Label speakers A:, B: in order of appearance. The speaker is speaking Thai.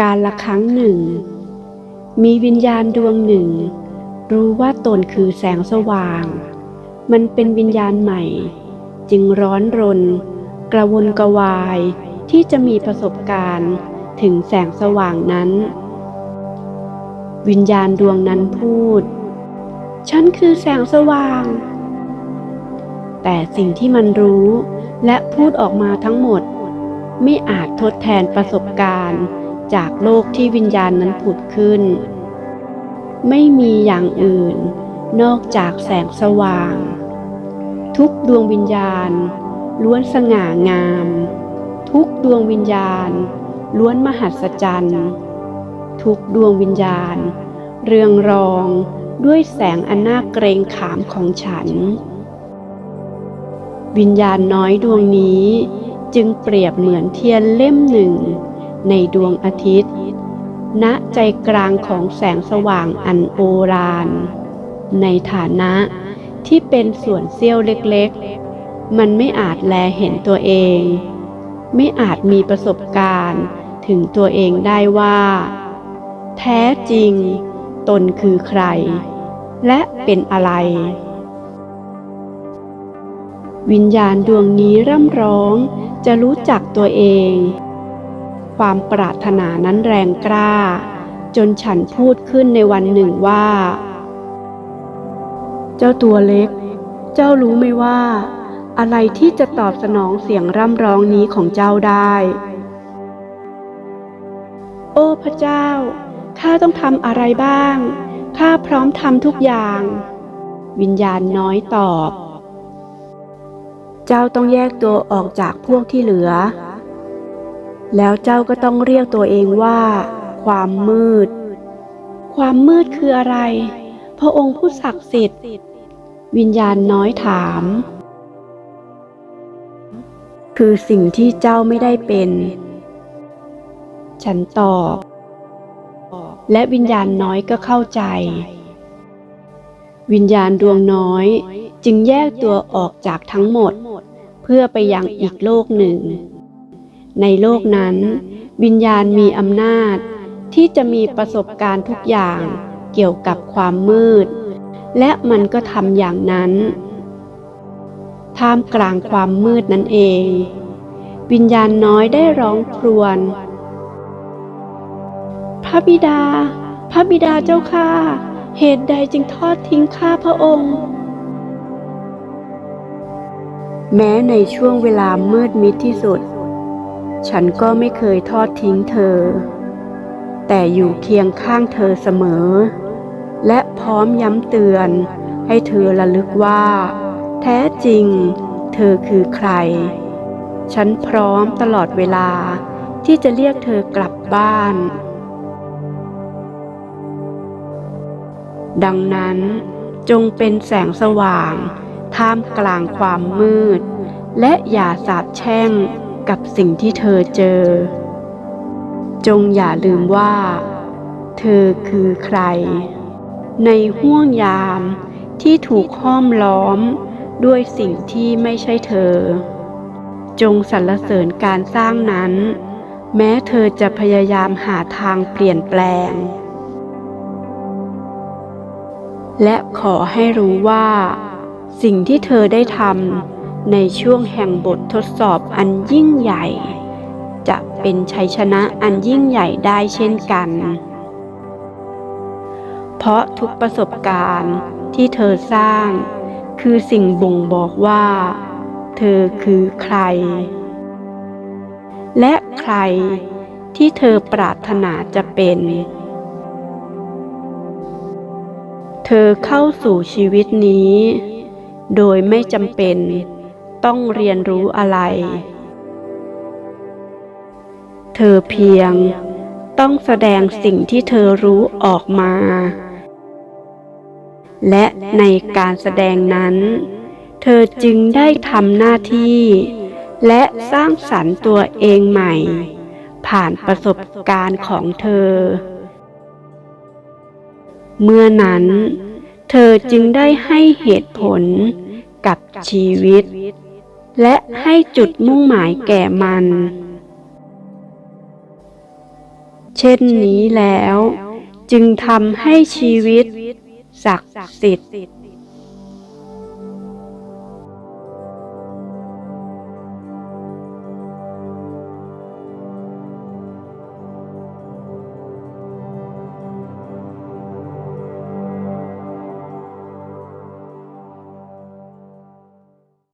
A: การละครั้งหนึ่ง มีวิญญาณดวงหนึ่ง รู้ว่าตนคือแสงสว่าง มันเป็นวิญญาณใหม่ จึงร้อนรน กระวนกระวายที่จะมีประสบการณ์ถึงแสงสว่างนั้น วิญญาณดวงนั้นพูด ฉันคือแสงสว่าง แต่สิ่งที่มันรู้และพูดออกมาทั้งหมด ไม่อาจทดแทนประสบการณ์ จากโลกที่วิญญาณนั้นผุดขึ้น ไม่มีอย่างอื่นนอกจากแสงสว่าง ทุกดวงวิญญาณ ล้วนสง่างาม ทุกดวงวิญญาณ ล้วนมหัศจรรย์ ทุกดวงวิญญาณ เรืองรองด้วยแสงอันน่าเกรงขามของฉัน วิญญาณน้อยดวงนี้จึงเปรียบเหมือนเทียนเล่มหนึ่ง ในดวงอาทิตย์ ณ ใจกลางของแสงสว่างอันโอรานในฐานะที่เป็นส่วนเสี้ยวเล็กๆ มันไม่อาจแลเห็นตัวเอง ไม่อาจมีประสบการณ์ถึงตัวเองได้ว่า แท้จริง ตนคือใคร และเป็นอะไร วิญญาณดวงนี้ร่ำร้องจะรู้จักตัวเอง ความปรารถนานั้นแรงกล้า จนฉันพูดขึ้นในวันหนึ่งว่า เจ้าตัวเล็ก เจ้ารู้ไหมว่า อะไรที่จะตอบสนองเสียงร่ำร้องนี้ของเจ้าได้ โอ้พระเจ้า ข้าต้องทำอะไรบ้าง ข้าพร้อมทำทุกอย่าง วิญญาณน้อยตอบ เจ้าต้องแยกตัวออกจากพวกที่เหลือ แล้วเจ้าก็ต้องเรียกตัวเองว่า ความมืด ความมืดคืออะไร พระองค์ผู้ศักดิ์สิทธิ์ วิญญาณน้อยถาม คือสิ่งที่เจ้าไม่ได้เป็น ฉันตอบ และวิญญาณน้อยก็เข้าใจ วิญญาณดวงน้อยจึงแยกตัวออกจากทั้งหมด เพื่อไปยังอีกโลกหนึ่ง ในโลกนั้น วิญญาณมีอำนาจ ที่จะมีประสบการณ์ทุกอย่างเกี่ยวกับความมืด และมันก็ทำอย่างนั้น ท่ามกลางความมืดนั่นเอง วิญญาณน้อยได้ร้องครวญพระบิดา พระบิดาเจ้าข้าเหตุใดจึงทอดทิ้งข้าพระองค์ แม้ในช่วงเวลามืดมิดที่สุด ฉันก็ไม่เคยทอดทิ้งเธอ แต่อยู่เคียงข้างเธอเสมอ และพร้อมย้ำเตือนให้เธอระลึกว่า แท้จริง เธอคือใคร ฉันพร้อมตลอดเวลาที่จะเรียกเธอกลับบ้าน ดังนั้นจงเป็นแสงสว่าง ท่ามกลางความมืด และอย่าสาบแช่ง กับสิ่งที่เธอเจอ จงอย่าลืมว่า เธอคือใคร ในห่วงยามที่ถูกห้อมล้อมด้วยสิ่งที่ไม่ใช่เธอ จงสรรเสริญการสร้างนั้น แม้เธอจะพยายามหาทางเปลี่ยนแปลง และขอให้รู้ว่า สิ่งที่เธอได้ทำ ในช่วงแห่งบททดสอบอันยิ่งใหญ่ จะเป็นชัยชนะอันยิ่งใหญ่ได้เช่นกัน เพราะทุกประสบการณ์ที่เธอสร้าง คือสิ่งบ่งบอกว่า เธอคือใคร และใครที่เธอปรารถนาจะเป็น เธอเข้าสู่ชีวิตนี้ โดยไม่จำเป็น ต้องเรียนรู้อะไร เธอเพียงต้องแสดงสิ่งที่เธอรู้ออกมา และในการแสดงนั้น เธอจึงได้ทำหน้าที่ และสร้างสรรค์ตัวเองใหม่ ผ่านประสบการณ์ของเธอ เมื่อนั้น เธอจึงได้ให้เหตุผลกับชีวิต และให้จุดมุ่งหมายแก่มัน เช่นนี้แล้ว จึงทำให้ชีวิตศักดิ์สิทธิ์